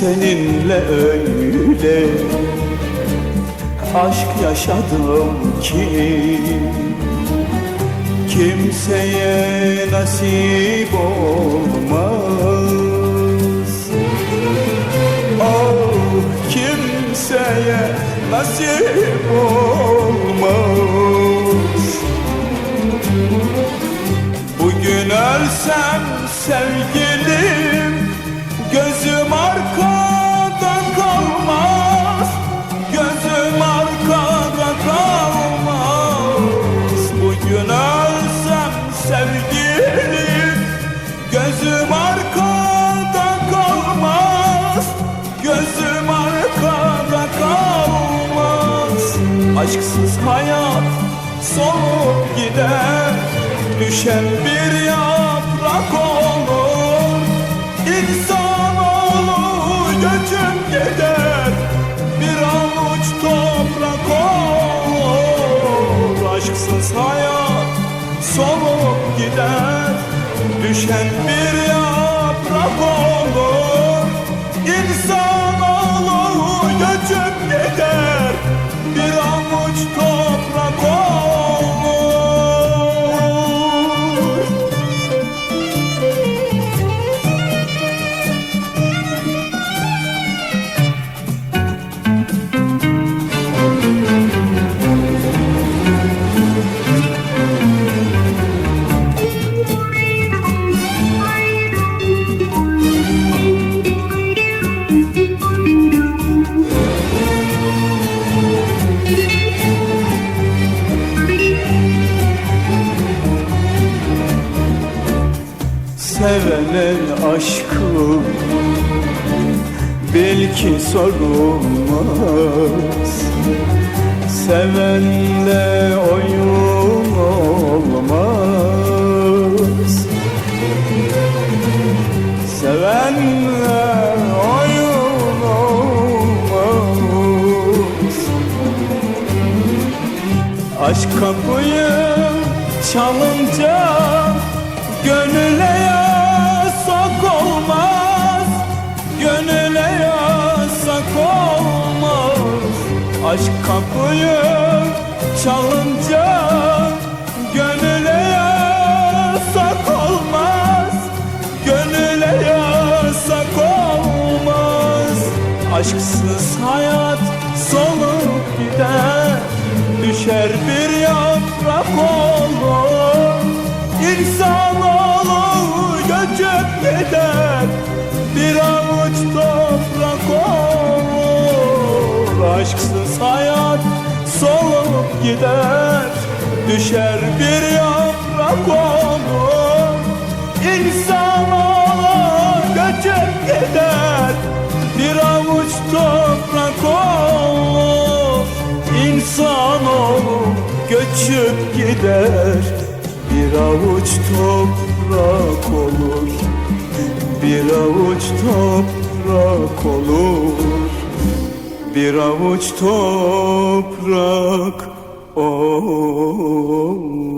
Seninle öyle aşk yaşadım ki Kimseye nasip olmaz. Ah kimseye nasip olmaz. Bugün ölsem sevgilim Gözüm arkada kalmaz. Gözüm arkada kalmaz. Bugün ölsem sevgilim. Gözüm arkada kalmaz. Gözüm arkada kalmaz. Aşksız hayat solup gider. Düşen bir yaprak olur. İnsanoğlu hayat solup gider Düşen bir yaprak olur. İnsanoğlu Sevene aşkım belki sorulmaz. Sevenle oyun olmaz. Sevenle oyun olmaz. Aşk kapıyı çalınca Aşk kapıyı çalınca Gönüle yasak olmaz. Gönüle yasak olmaz. Aşksız hayat solup gider. Düşer bir yaprak olur gider Düşer bir yaprak olur. İnsanoğlu göçüp gider Bir avuç toprak olur. İnsanoğlu göçüp gider Bir avuç toprak olur. Bir avuç toprak olur. Bir avuç toprak Oh.